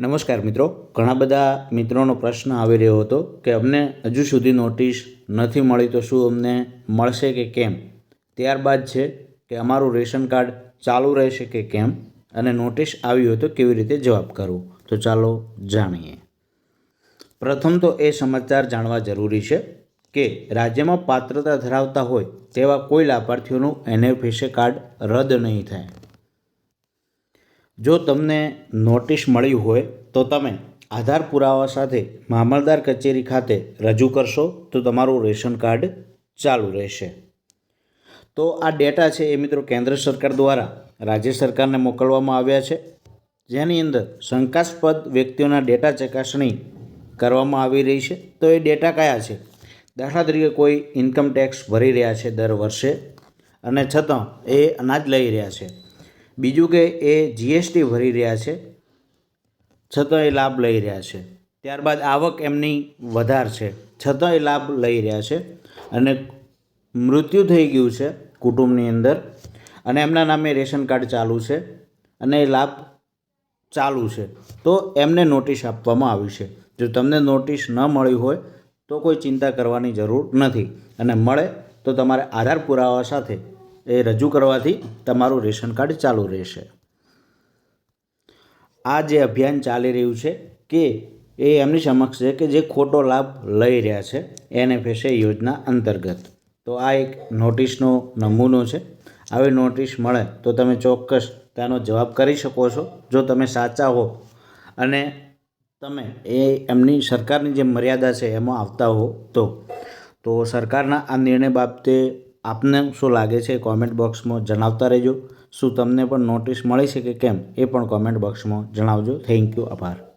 નમસ્કાર મિત્રો. ઘણા બધા મિત્રોનો પ્રશ્ન આવી રહ્યો હતો કે અમને હજુ સુધી નોટિસ નથી મળી તો શું અમને મળશે કે કેમ? ત્યારબાદ છે કે અમારું રેશન કાર્ડ ચાલુ રહેશે કે કેમ? અને નોટિસ આવી હોય તો કેવી રીતે જવાબ કરવો? તો ચાલો જાણીએ. પ્રથમ તો એ સમાચાર જાણવા જરૂરી છે કે રાજ્યમાં પાત્રતા ધરાવતા હોય તેવા કોઈ લાભાર્થીઓનું એનએફએસએ કાર્ડ રદ નહીં થાય. જો તમને નોટિસ મળી હોય તો તમે આધાર પુરાવા સાથે મામલદાર કચેરી ખાતે રજૂ કરશો તો તમારું રેશન કાર્ડ ચાલુ રહેશે. તો આ ડેટા છે એ મિત્રો કેન્દ્ર સરકાર દ્વારા રાજ્ય સરકારને મોકલવામાં આવ્યા છે. જેની અંદર શંકાસ્પદ વ્યક્તિઓના ડેટા ચકાસણી કરવામાં આવી રહી છે. તો એ ડેટા કયા છે? દાખલા તરીકે કોઈ ઇન્કમ ટેક્સ ભરી રહ્યા છે દર વર્ષે અને છતાં એ અનાજ લઈ રહ્યા છે. બીજું કે એ જીએસટી ભરી રહ્યા છે, છતાં એ લાભ લઈ રહ્યા છે. ત્યારબાદ આવક એમની વધાર છે, છતાં એ લાભ લઈ રહ્યા છે અને મૃત્યુ થઈ ગયું છે કુટુંબની અંદર અને એમના નામે રેશન કાર્ડ ચાલુ છે અને એ લાભ ચાલુ છે. તો એમને નોટિસ આપવામાં આવી છે. જો તમને નોટિસ ન મળી હોય તો કોઈ ચિંતા કરવાની જરૂર નથી અને મળે તો તમારે આધાર પુરાવા સાથે એ રજૂ કરવાથી તમારું રેશન કાર્ડ ચાલુ રહેશે. આ જે અભિયાન ચાલી રહ્યું છે કે એ એમની સમક્ષ છે કે જે ખોટો લાભ લઈ રહ્યા છે એનએફએસએ યોજના અંતર્ગત. તો આ એક નોટિસનો નમૂનો છે. આવી નોટિસ મળે તો તમે ચોક્કસ તેનો જવાબ કરી શકો છો. જો તમે સાચા હો અને તમે એ એમની સરકારની જે મર્યાદા છે એમાં આવતા હો તો. તો સરકારના આ નિર્ણય બાબતે આપને શું લાગે છે કોમેન્ટ બોક્સમાં જણાવતા રહેજો. શું તમને પણ નોટિસ મળી છે કે કેમ એ પણ કોમેન્ટ બોક્સમાં જણાવજો. થેન્ક યુ આભાર.